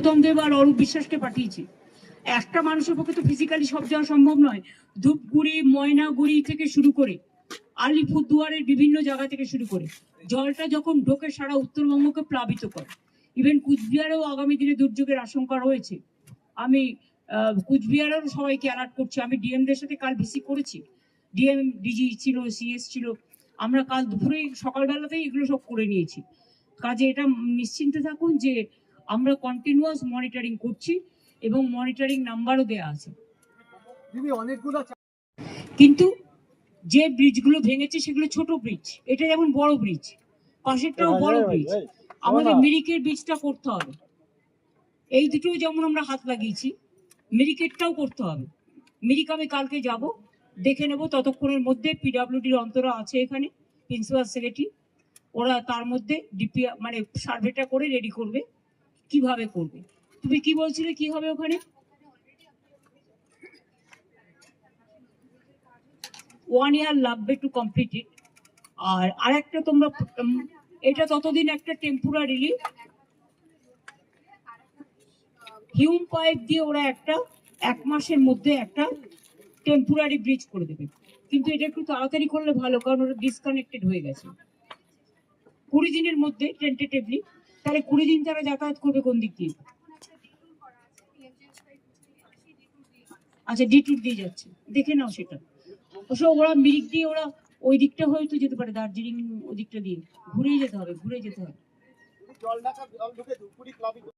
গৌতম দেব আর অরূপ বিশ্বাসকে পাঠিয়েছি। একটা মানুষের পক্ষে তো ফিজিক্যালি সব যাওয়া সম্ভব নয়। ধূপগুড়ি, ময়নাগুড়ি থেকে শুরু করে আলিপুরদুয়ারের বিভিন্ন জায়গা থেকে শুরু করে জলটা যখন ঢোকে সারা উত্তরবঙ্গকে প্লাবিত করে। ইভেন কুচবিহারেও আগামী দিনে দুর্যোগের আশঙ্কা রয়েছে। আমি কুচবিহারেরও সবাইকে অ্যালার্ট করছি। আমি ডিএমদের সাথে কাল ভিসি করেছি। ডিএম ডিজি ছিল সিএস ছিল। আমরা কাল দুপুরে সকালবেলাতেই এগুলো সব করে নিয়েছি। কাজে এটা নিশ্চিন্তে থাকুন যে আমরা কন্টিনিউয়াস মনিটরিং করছি এবং মনিটরিং নাম্বারও দেওয়া আছে। কিন্তু যে ব্রিজগুলো ভেঙেছে সেগুলো ছোট ব্রিজ এটা যেমন বড় ব্রিজ পাশেরটাও বড় ব্রিজ আমাদের মিরিকের ব্রিজটা করতে হবে। এই দুটো যেমন আমরা হাত লাগিয়েছি মিরিকেটটাও করতে হবে। মিরিক আমি কালকে যাব দেখে নেব ততক্ষণের মধ্যে পিডাব্লিউডির অন্তরা আছে এখানে প্রিন্সিপাল সেক্রেটারি ওরা তার মধ্যে ডিপি মানে সার্ভেটা করে রেডি করবে। কীভাবে করবে? তুমি কি বলছিলে কি হবে ওখানে? ওয়ান ইয়ার লাগবে টু কমপ্লিট ইট আর আরেকটা তোমরা এটা ততদিন একটা টেম্পোরারিলি হিউম পাইপ দিয়ে ওরা একটা, এক মাসের মধ্যে একটা টেম্পোরারি ব্রিজ করে দেবে। কিন্তু এটা একটু তাড়াতাড়ি করলে ভালো, কারণ ওটা ডিসকানেক্টেড হয়ে গেছে। কুড়ি দিনের মধ্যে টেন্টেটিভলি তাহলে কুড়ি দিন তারা যাতায়াত করবে কোন দিক দিয়ে? আচ্ছা ডিটুর দিয়ে যাচ্ছে। দেখে নাও সেটা। অবশ্য ওরা মিরিক দিয়ে ওরা ওই দিকটা হয়তো যেতে পারে, দার্জিলিং ওই দিকটা দিয়ে। ঘুরেই যেতে হবে ঘুরে যেতে হবে।